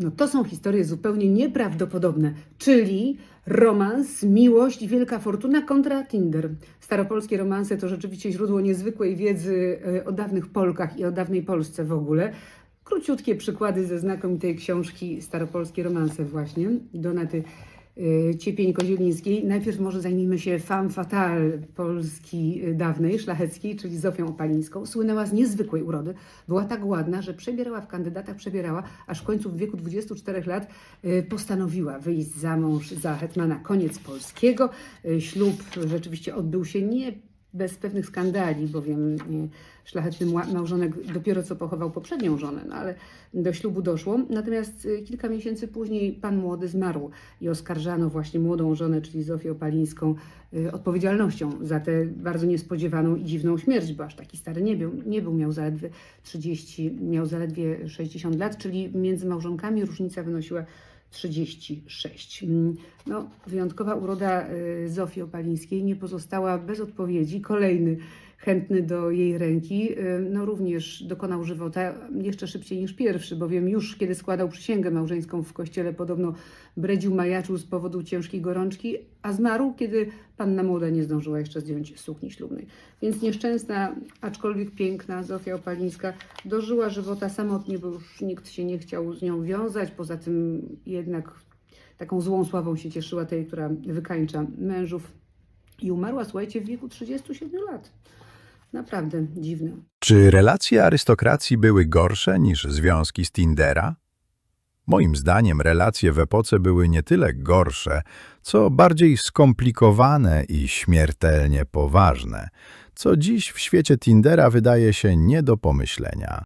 No to są historie zupełnie nieprawdopodobne, czyli romans, miłość i wielka fortuna kontra Tinder. Staropolskie romanse to rzeczywiście źródło niezwykłej wiedzy e, o dawnych Polkach i o dawnej Polsce w ogóle. Króciutkie przykłady ze znakomitej książki Staropolskie romanse właśnie, Donaty e, Ciepień-Kozielińskiej. Najpierw może zajmijmy się femme fatale Polski e, dawnej, szlacheckiej, czyli Zofią Opalińską. Słynęła z niezwykłej urody. Była tak ładna, że przebierała w kandydatach, przebierała, aż w końcu w wieku 24 lat e, postanowiła wyjść za mąż za hetmana koniec polskiego. Ślub rzeczywiście odbył się nie bez pewnych skandali, bowiem e, szlachetny małżonek dopiero co pochował poprzednią żonę, no ale do ślubu doszło. Natomiast e, kilka miesięcy później pan młody zmarł i oskarżano właśnie młodą żonę, czyli Zofię Opalińską, e, odpowiedzialnością za tę bardzo niespodziewaną i dziwną śmierć, bo aż taki stary nie był, nie był miał zaledwie 30, miał zaledwie 60 lat, czyli między małżonkami różnica wynosiła 36. Mm, No, wyjątkowa uroda y, Zofii Opalińskiej nie pozostała bez odpowiedzi. Kolejny chętny do jej ręki, y, no również dokonał żywota jeszcze szybciej niż pierwszy, bowiem już kiedy składał przysięgę małżeńską w kościele, podobno bredził, majaczył z powodu ciężkiej gorączki, a zmarł, kiedy panna młoda nie zdążyła jeszcze zdjąć sukni ślubnej. Więc nieszczęsna, aczkolwiek piękna Zofia Opalińska dożyła żywota samotnie, bo już nikt się nie chciał z nią wiązać. Poza tym jednak taką złą sławą się cieszyła tej, która wykańcza mężów. I umarła, słuchajcie, w wieku 37 lat. Naprawdę dziwne. Czy relacje arystokracji były gorsze niż związki z Tindera? Moim zdaniem relacje w epoce były nie tyle gorsze, co bardziej skomplikowane i śmiertelnie poważne, co dziś w świecie Tindera wydaje się nie do pomyślenia.